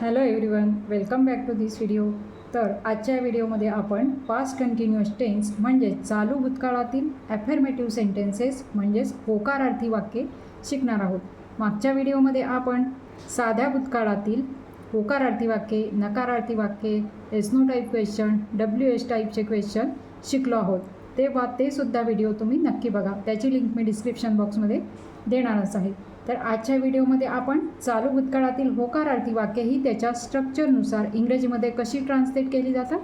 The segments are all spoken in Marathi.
Hello everyone welcome back to this video तर आजच्या व्हिडिओमध्ये आपण पास्ट कंटिन्युअस टेन्स म्हणजेच चालू भूतकाळातील ॲफर्मेटिव्ह सेंटेन्सेस म्हणजेच होकारार्थी वाक्ये शिकणार आहोत. मागच्या व्हिडिओमध्ये आपण साध्या भूतकाळातील होकारार्थी वाक्ये नकारार्थी वाक्ये yes no type question W H टाईपचे क्वेश्चन शिकलो आहोत. तेव्हा ते सुद्धा व्हिडिओ तुम्ही नक्की बघा. त्याची लिंक मी डिस्क्रिप्शन बॉक्समध्ये देणारच आहे. तर आजच्या व्हिडिओमध्ये आपण चालू भूतकाळातील होकारार्थी वाक्य ही त्याच्या स्ट्रक्चरनुसार इंग्रजीमध्ये कशी ट्रान्सलेट केली जातात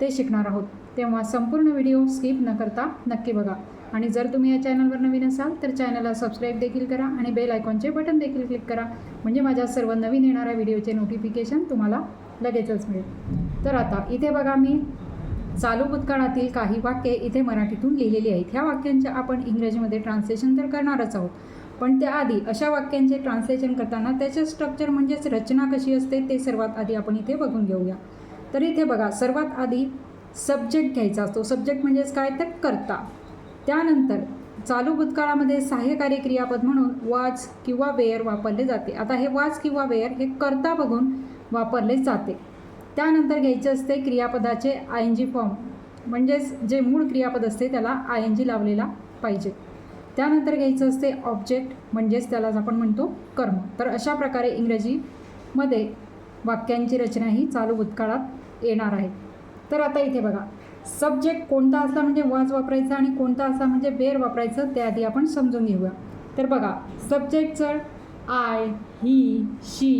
ते शिकणार आहोत. तेव्हा संपूर्ण व्हिडिओ स्किप न करता नक्की बघा. आणि जर तुम्ही या चॅनलवर नवीन असाल तर चॅनलला सबस्क्राईब देखील करा आणि बेल आयकॉनचे बटन देखील क्लिक करा. म्हणजे माझ्या सर्व नवीन येणाऱ्या व्हिडिओचे नोटिफिकेशन तुम्हाला लगेचच मिळेल. तर आता इथे बघा मी चालू भूतकाळातील काही वाक्ये इथे मराठीतून लिहिलेली आहेत. ह्या वाक्यांचे आपण इंग्रजीमध्ये ट्रान्सलेशन तर करणारच आहोत. पण त्याआधी अशा वाक्यांचे ट्रान्सलेशन करताना त्याचे स्ट्रक्चर म्हणजेच रचना कशी असते ते सर्वात आधी आपण इथे बघून घेऊया. तर इथे बघा सर्वात आधी सब्जेक्ट घ्यायचा असतो. सब्जेक्ट म्हणजेच काय? तर करता. त्यानंतर चालू भूतकाळामध्ये सहाय्यकारी क्रियापद म्हणून वाच किंवा वेअर वापरले जाते. आता हे वाच किंवा वेअर हे करता बघून वापरले जाते. त्यानंतर घ्यायचे असते क्रियापदाचे आय एन जी फॉर्म म्हणजेच जे मूळ क्रियापद असते त्याला आय एन जी लावलेला पाहिजे. त्यानंतर घ्यायचं असते ऑब्जेक्ट म्हणजेच त्यालाच आपण म्हणतो कर्म. तर अशा प्रकारे इंग्रजीमध्ये वाक्यांची रचना ही चालू भूतकाळात येणार आहे. तर आता इथे बघा. सब्जेक्ट कोणता असला म्हणजे वाज वापरायचा आणि कोणता असला म्हणजे बेर वापरायचं त्याआधी आपण समजून घेऊया. तर बघा सब्जेक्टचं आय ही शी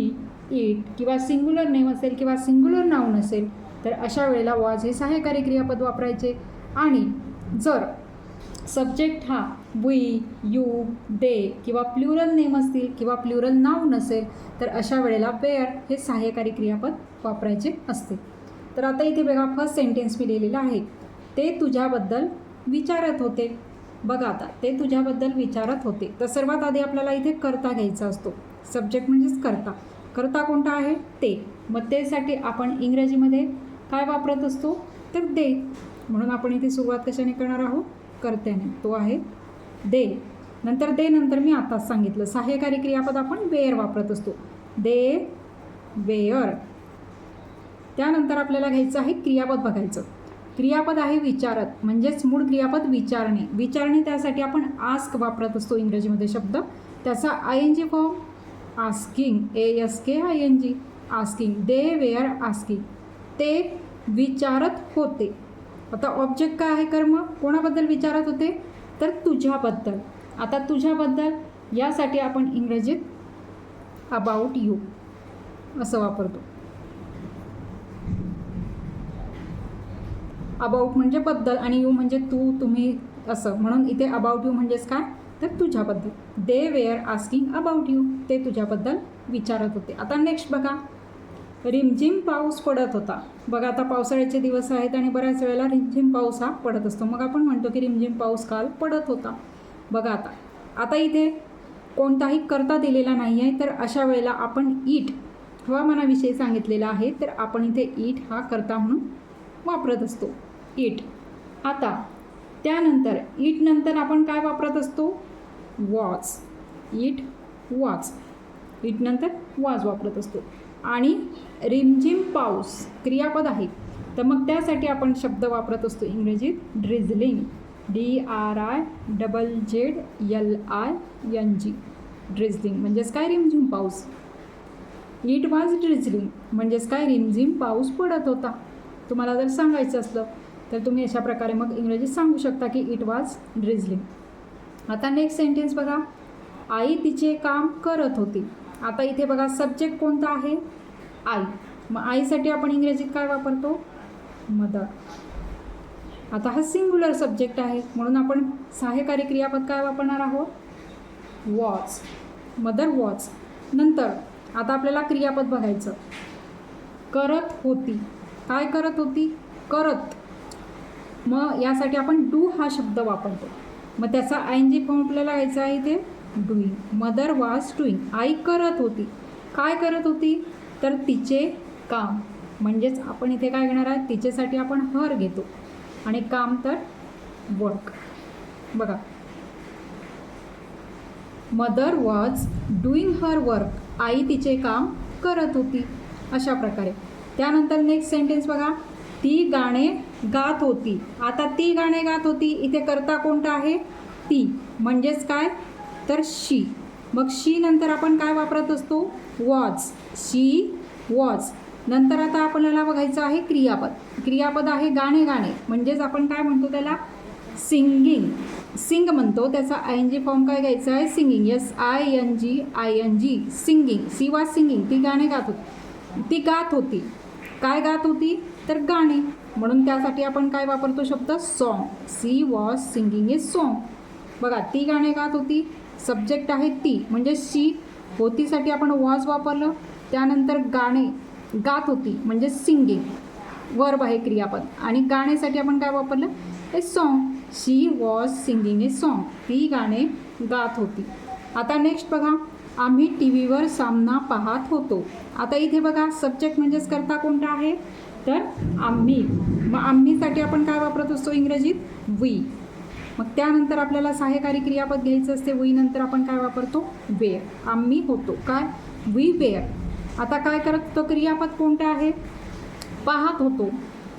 इट किंवा सिंग्युलर नेम असेल किंवा सिंग्युलर नाऊन असेल तर अशा वेळेला वाज हे सहाय्यकारी क्रियापद वापरायचे. आणि जर सब्जेक्ट हा वी यू दे किंवा प्लुरल नेम असतील किंवा प्लुरल नाव नसेल तर अशा वेळेला वेअर हे सहाय्यकारी क्रियापद वापरायचे असते. तर आता इथे बघा फर्स्ट सेंटेन्स मी लिहिलेलं आहे. ते तुझ्याबद्दल विचारत होते. बघा आता ते तुझ्याबद्दल विचारत होते. तर सर्वात आधी आपल्याला इथे करता घ्यायचा असतो. सब्जेक्ट म्हणजेच करता. करता कोणता आहे? ते. मग तेसाठी आपण इंग्रजीमध्ये काय वापरत असतो? तर दे म्हणून आपण इथे सुरुवात कशाने करणार आहोत? कर्त्याने. तो आहे दे. नंतर दे नंतर मी आताच सांगितलं. सहाय्यकारी क्रियापद आपण वेअर वापरत असतो. They were. त्यानंतर आपल्याला घ्यायचं आहे क्रियापद बघायचं. क्रियापद आहे विचारत म्हणजेच मूळ क्रियापद विचारणे. विचारणे त्यासाठी आपण आस्क वापरत असतो इंग्रजीमध्ये शब्द. त्याचा I N G form asking A S K I N G asking they were asking ते विचारत होते. आता ऑब्जेक्ट काय आहे कर्म? कोणाबद्दल विचारत होते? तर तुझ्याबद्दल. आता तुझ्याबद्दल यासाठी आपण इंग्रजीत अबाउट यू असं वापरतो. अबाउट म्हणजे बद्दल आणि यू म्हणजे तू तुम्ही असं. म्हणून इथे अबाउट यू म्हणजेच काय? तर तुझ्याबद्दल. They were asking about you ते तुझ्याबद्दल विचारत होते. आता नेक्स्ट बघा. रिमझिम पाऊस पडत होता. बघा आता पावसाळ्याचे दिवस आहेत आणि बऱ्याच वेळेला रिमझिम पाऊस हा पडत असतो. मग आपण म्हणतो की रिमझिम पाऊस काल पडत होता. बघा आता. आता इथे कोणताही करता दिलेला नाही आहे तर अशा वेळेला आपण ईट हवामानाविषयी सांगितलेलं आहे तर आपण इथे ईट हा करता म्हणून वापरत असतो. ईट. आता त्यानंतर ईट नंतर आपण काय वापरत असतो? वॉच ईट वॉच ईट नंतर वाज वापरत असतो. आणि रिमझिम पाऊस क्रियापद आहे. तर मग त्यासाठी आपण शब्द वापरत असतो इंग्रजीत drizzling. D R I double Z L I N G. Drizzling म्हणजेच काय रिमझिम पाऊस? इट वाज ड्रिझलिंग म्हणजेच काय रिमझिम पाऊस पडत होता. तुम्हाला जर सांगायचं असलं तर तुम्ही अशा प्रकारे मग इंग्रजीत सांगू शकता की इट वाज ड्रिझलिंग आता नेक्स्ट सेंटेन्स बघा. आई तिचे काम करत होती. आता इथे बघा सब्जेक्ट कोणता आहे? आई. मग आईसाठी आपण इंग्रजीत काय वापरतो? मदर. आता हा सिंग्युलर सब्जेक्ट आहे. म्हणून आपण सहाय्यकारी क्रियापद काय वापरणार आहोत? वॉच मदर वॉच नंतर आता आपल्याला क्रियापद बघायचं. करत होती. काय करत होती? करत. मग यासाठी आपण डू हा शब्द वापरतो. मग त्याचा आय एन जी फॉर्म आपल्याला घ्यायचा आहे ते डुईंग मदर वॉज डुईंग आई करत होती. काय करत होती? तर तिचे काम. म्हणजेच आपण इथे काय घेणार आहे तिच्यासाठी आपण हर घेतो. आणि काम तर वर्क बघा. Mother was doing her work आई तिचे काम करत होती. अशा प्रकारे. त्यानंतर नेक्स्ट सेंटेन्स बघा. ती गाणे गात होती. आता ती गाणे गात होती. इथे करता कोणता आहे? ती. म्हणजेच काय? तर शी. मग शी नंतर आपण काय वापरत असतो? वॉज शी वॉज नंतर आता आपल्याला बघायचं आहे क्रियापद. क्रियापद आहे गाणे गाणे. म्हणजेच आपण काय म्हणतो त्याला? सिंगिंग. सिंग म्हणतो. त्याचा आय एन जी फॉर्म काय घ्यायचा आहे? Singing. S I N G I N G. Singing. She was singing. ती गाणे गात होती. ती गात होती. काय गात होती? तर गाणे. म्हणून त्यासाठी आपण काय वापरतो शब्द? Song. She was singing a song. बघा ती गाणे गात होती. सब्जेक्ट आहे ती म्हणजे शी होतीसाठी आपण वॉज वापरलं. त्यानंतर गाणे गात होती म्हणजे सिंगिंग वर्ब आहे क्रियापद. आणि गाण्यासाठी आपण काय वापरलं? A song. She was singing a song. ती गाणे गात होती. आता नेक्स्ट बघा. आम्ही टी व्हीवर सामना पाहत होतो. आता इथे बघा सब्जेक्ट म्हणजेच करता कोणता आहे? तर आम्ही. मग आम्हीसाठी आपण काय वापरत असतो इंग्रजीत? वी. मग त्यानंतर आपल्याला सहाय्यकारी क्रियापद घ्यायचं असते वी नंतर आपण काय वापरतो? वेअर. आम्ही होतो. काय? We were. आता काय करत क्रियापद कोणतं आहे? पाहत होतो.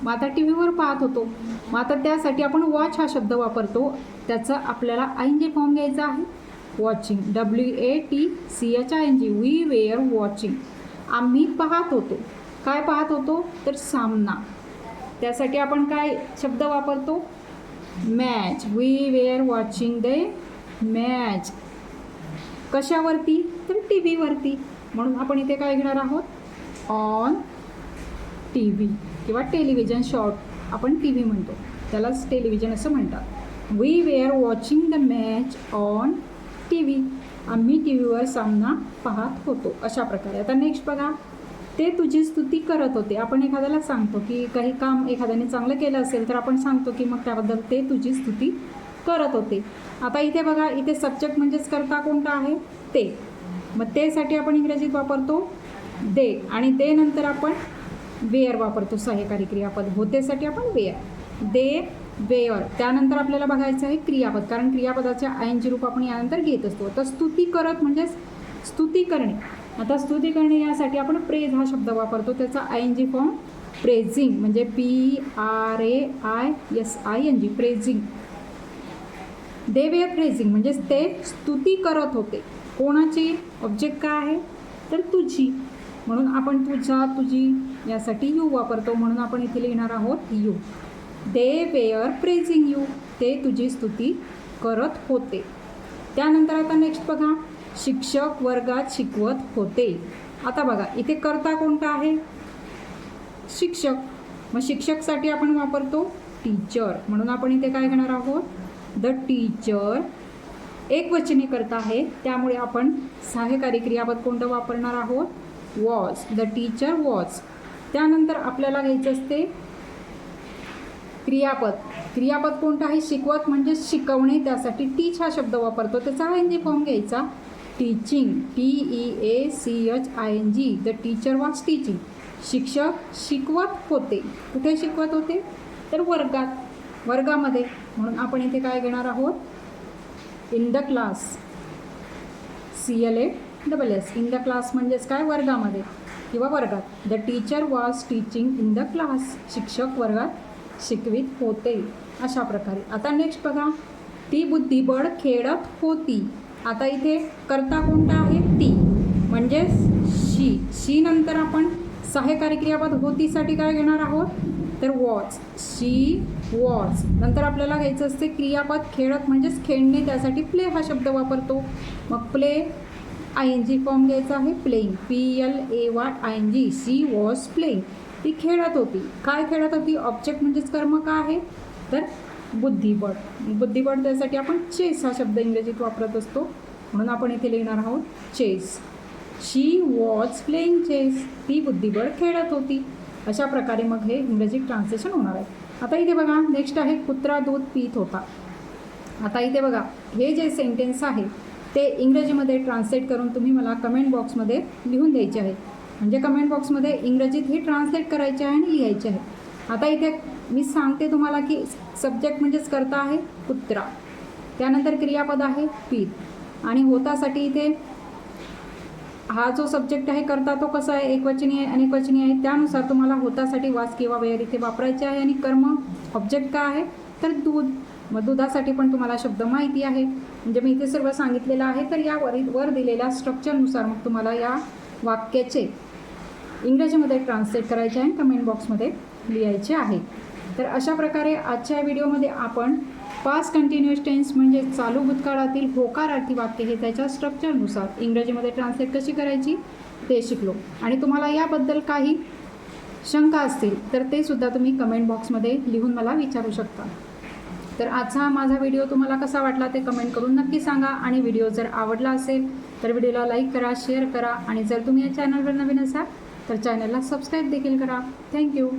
मग आता टी व्हीवर पाहत होतो. मग आता त्यासाठी आपण वॉच हा शब्द वापरतो. त्याचा आपल्याला आय एन फॉर्म घ्यायचा आहे. Watching W A T C H I N G we were watching आम्ही पाहत होतो. काय पाहत होतो? तर सामना. त्यासाठी आपण काय शब्द वापरतो? Match. We were watching the match. कशावरती? तर टी व्हीवरती म्हणून आपण इथे काय घेणार आहोत? ऑन टी व्ही किंवा टेलिव्हिजन शॉर्ट. आपण टी व्ही म्हणतो. त्यालाच टेलिव्हिजन असं म्हणतात. We were watching the match on T V आम्ही टी व्हीवर सामना पाहत होतो. अशा प्रकारे. आता नेक्स्ट बघा. ते तुझी स्तुती करत होते. आपण एखाद्याला सांगतो की काही काम एखाद्याने चांगलं केलं असेल तर आपण सांगतो की मग त्याबद्दल ते तुझी स्तुती करत होते. आता इथे बघा इथे सब्जेक्ट म्हणजेच करता कोणता आहे? ते. मग तेसाठी आपण इंग्रजीत वापरतो दे आणि दे नंतर आपण वेअर वापरतो. सहाय्यकारी क्रियापद. होतेसाठी आपण वेअर. They were. त्यानंतर आपल्याला बघायचं आहे क्रियापद. कारण क्रियापदाच्या ऐनजी रूप आपण यानंतर घेत असतो. तर स्तुती करत म्हणजेच स्तुती करणे. आता स्तुती करणे यासाठी आपण प्रेज हा शब्द वापरतो. त्याचा I N G form praising म्हणजे P R A I S I N G praising they were praising म्हणजेच ते स्तुती करत होते. कोणाची? ऑब्जेक्ट काय आहे? तर तुझी. म्हणून आपण तुझा तुझी यासाठी यू वापरतो. म्हणून आपण इथे लिहिणार आहोत you they were praising you ते तुझी स्तुती करत होते. त्यानंतर आता नेक्स्ट बघा. शिक्षक वर्गात शिकवत होते. आता बघा इथे कर्ता कोणता आहे? शिक्षक. मग शिक्षकसाठी आपण वापरतो टीचर म्हणून आपण इथे काय घेणार आहोत? द टीचर एक करता आहे. त्यामुळे आपण सहाय्यकारी क्रियापद कोणतं वापरणार आहोत? वॉज द टीचर वॉज त्यानंतर आपल्याला घ्यायचं असते क्रियापद. क्रियापद कोणतं आहे? शिकवत म्हणजे शिकवणे. त्यासाठी टीच हा शब्द वापरतो. त्याचा हा एन जी फॉर्म घ्यायचा. Teaching T E A C H I N G the teacher was teaching शिक्षक शिकवत होते. कुठे शिकवत होते? तर वर्गात वर्गामध्ये. म्हणून आपण इथे काय घेणार आहोत? In the class C L A double S in the class म्हणजेच काय? वर्गामध्ये. किंवा वर्गात. The teacher was teaching in the class शिक्षक वर्गात शिकवित होते. अशा प्रकारे. आता नेक्स्ट बघा. ती बुद्धिबळ खेळत होती. आता इथे कर्ता कोणता आहे? ती. म्हणजेच शी. शी नंतर आपण सहाय्यकारी क्रियापद होतीसाठी काय घेणार आहोत? तर वॉच. शी वॉच. नंतर आपल्याला घ्यायचं असते क्रियापद खेळत म्हणजेच खेळणे त्यासाठी प्ले हा शब्द वापरतो. मग play I N G form घ्यायचा आहे playing P L A Y I N G. She was playing ती खेळत होती. काय खेळत होती? ऑब्जेक्ट म्हणजेच कर्म का आहे? तर बुद्धिबळ. बुद्धिबळ त्यासाठी आपण चेस हा शब्द इंग्रजीत वापरत असतो. म्हणून आपण इथे लिहिणार आहोत chess she was playing chess ती बुद्धिबळ खेळत होती. अशा प्रकारे मग हे इंग्रजी ट्रान्सलेशन होणार आहे. आता इथे बघा नेक्स्ट आहे कुत्रा दूध पीत होता. आता इथे बघा हे जे सेंटेन्स आहे ते इंग्रजीमध्ये ट्रान्सलेट करून तुम्ही मला कमेंट बॉक्समध्ये लिहून द्यायचे आहे. म्हणजे कमेंट बॉक्समध्ये इंग्रजीत हे ट्रान्सलेट करायचे आहे आणि लिहायचे आहे. आता इथे मी सांगते तुम्हाला की सब्जेक्ट म्हणजेच करता आहे कुत्रा त्यानंतर क्रियापद आहे पीत आणि होतासाठी इथे हा जो सब्जेक्ट आहे करता तो कसा आहे? एकवचनी आहे अनेकवचनी आहे? त्यानुसार तुम्हाला होतासाठी वास किंवा वेळ इथे वापरायचे आहे आणि कर्म ऑब्जेक्ट का आहे? तर दूध. मग दुधासाठी पण तुम्हाला शब्द माहिती आहे. म्हणजे मी इथे सर्व सांगितलेलं आहे तर या वर वर दिलेल्या स्ट्रक्चरनुसार मग तुम्हाला या वाक्याचे इंग्रजीमध्ये ट्रान्सलेट करायचे आहे कमेंट बॉक्समध्ये लिहायचे आहे. तर अशा प्रकारे आजच्या व्हिडिओमध्ये आपण पास कंटिन्युअस टेन्स म्हणजे चालू भूतकाळातील होकारार्थी वाक्य हे त्याच्या स्ट्रक्चरनुसार इंग्रजीमध्ये ट्रान्सलेट कशी करायची? ते शिकलो. आणि तुम्हाला याबद्दल काही शंका असतील तर ते सुद्धा तुम्ही कमेंट बॉक्समध्ये लिहून मला विचारू शकता. तर आजचा माझा व्हिडिओ तुम्हाला कसा वाटला ते कमेंट करून नक्की सांगा. आणि व्हिडिओ जर आवडला असेल तर व्हिडिओला लाईक करा शेअर करा. आणि जर तुम्ही या चॅनलवर नवीन असाल तर चॅनलला सबस्क्राईब देखील करा. थँक्यू